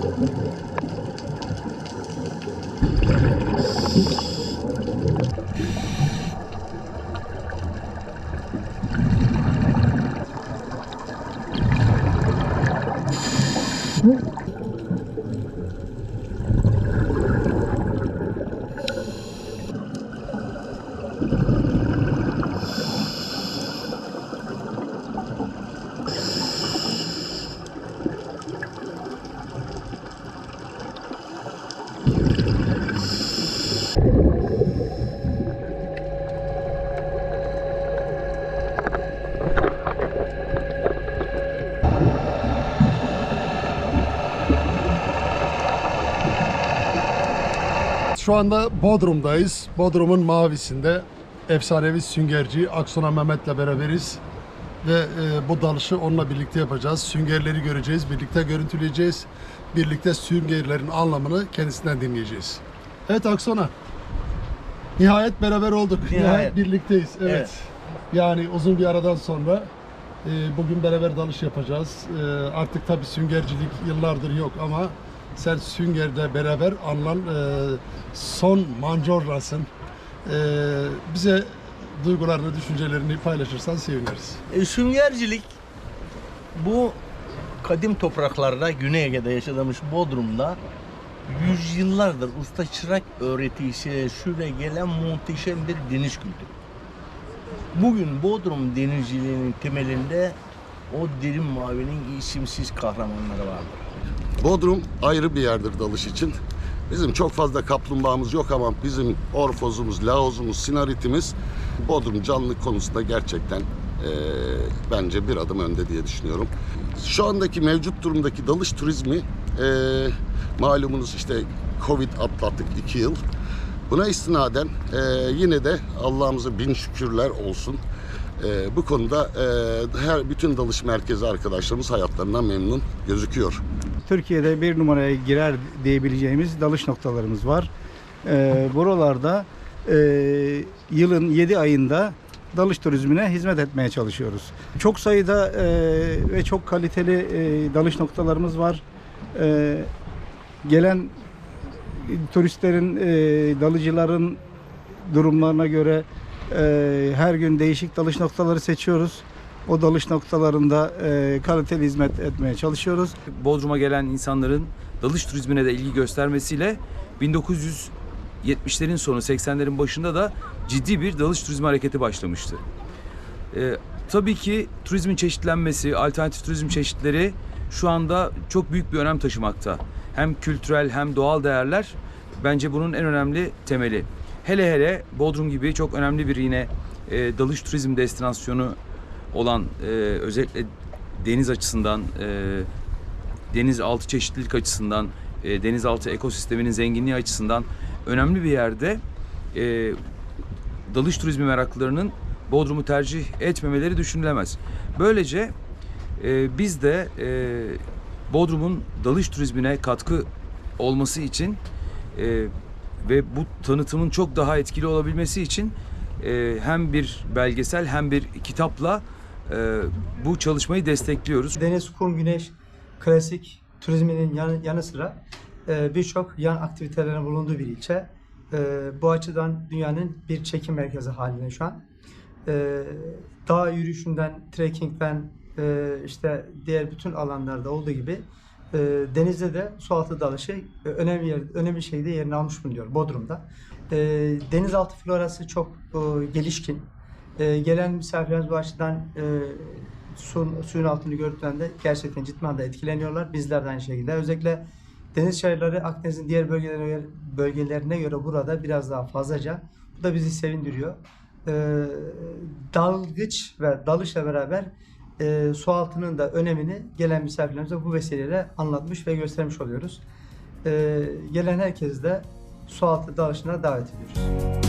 Thank you. Şu anda Bodrum'dayız. Bodrum'un mavisinde efsanevi süngerci Aksona Mehmet'le beraberiz. Ve e, bu dalışı onunla birlikte yapacağız. Süngerleri göreceğiz, birlikte görüntüleyeceğiz. Birlikte süngerlerin anlamını kendisinden dinleyeceğiz. Evet Aksona. Nihayet beraber olduk. Nihayet, Nihayet. birlikteyiz. Evet. Evet. Yani uzun bir aradan sonra e, bugün beraber dalış yapacağız. E, artık tabii süngercilik yıllardır yok ama sen süngerde beraber alınan e, son mancorlasın. E, bize duygularını, düşüncelerini paylaşırsan seviniriz. E, süngercilik bu kadim topraklarda Güney Ege'de yaşadığımız Bodrum'da yüzyıllardır usta çırak öğretisiyle süre gelen muhteşem bir deniz kültürü. Bugün Bodrum denizciliğinin temelinde o derin mavinin isimsiz kahramanları vardır. Bodrum ayrı bir yerdir dalış için. Bizim çok fazla kaplumbağamız yok ama bizim orfozumuz, laozumuz, sinaritimiz Bodrum canlılık konusunda gerçekten eee, bence bir adım önde diye düşünüyorum. Şu andaki mevcut durumdaki dalış turizmi eee, malumunuz işte Covid atlattık iki yıl. Buna istinaden eee, yine de Allah'ımıza bin şükürler olsun. Eee, bu konuda eee, her bütün dalış merkezi arkadaşlarımız hayatlarından memnun gözüküyor. Türkiye'de bir numaraya girer diyebileceğimiz dalış noktalarımız var. Ee, buralarda e, yılın 7 ayında dalış turizmine hizmet etmeye çalışıyoruz. Çok sayıda e, ve çok kaliteli e, dalış noktalarımız var. E, gelen turistlerin, e, dalıcıların durumlarına göre e, her gün değişik dalış noktaları seçiyoruz. O dalış noktalarında e, kaliteli hizmet etmeye çalışıyoruz. Bodrum'a gelen insanların dalış turizmine de ilgi göstermesiyle 1970'lerin sonu 80'lerin başında da ciddi bir dalış turizmi hareketi başlamıştı. Ee, tabii ki turizmin çeşitlenmesi, alternatif turizm çeşitleri şu anda çok büyük bir önem taşımakta. Hem kültürel hem doğal değerler bence bunun en önemli temeli. Hele hele Bodrum gibi çok önemli bir yine e, dalış turizm destinasyonu olan e, özellikle deniz açısından, e, denizaltı çeşitlilik açısından, e, denizaltı ekosisteminin zenginliği açısından önemli bir yerde e, dalış turizmi meraklılarının Bodrum'u tercih etmemeleri düşünülemez. Böylece e, biz de e, Bodrum'un dalış turizmine katkı olması için e, ve bu tanıtımın çok daha etkili olabilmesi için e, hem bir belgesel hem bir kitapla e, bu çalışmayı destekliyoruz. Deniz, kum, güneş, klasik turizminin yanı, yanı sıra e, birçok yan aktivitelerin bulunduğu bir ilçe. E, bu açıdan dünyanın bir çekim merkezi halinde şu an. E, dağ yürüyüşünden, trekkingden, e, işte diğer bütün alanlarda olduğu gibi e, denizde de sualtı dalışı e, önemli yer, önemli şeyde yerini almış bulunuyor Bodrum'da. E, denizaltı florası çok e, gelişkin. E, gelen misafirlerimiz bu açıdan e, suyun, suyun altını gördüklerinde gerçekten ciddi manada etkileniyorlar. Bizler de aynı şekilde. Özellikle deniz çayırları Akdeniz'in diğer bölgelerine, bölgelerine göre burada biraz daha fazlaca. Bu da bizi sevindiriyor. E, dalgıç ve dalışla beraber e, su altının da önemini gelen misafirlerimize bu vesileyle anlatmış ve göstermiş oluyoruz. E, gelen herkes de su altı dalışına davet ediyoruz.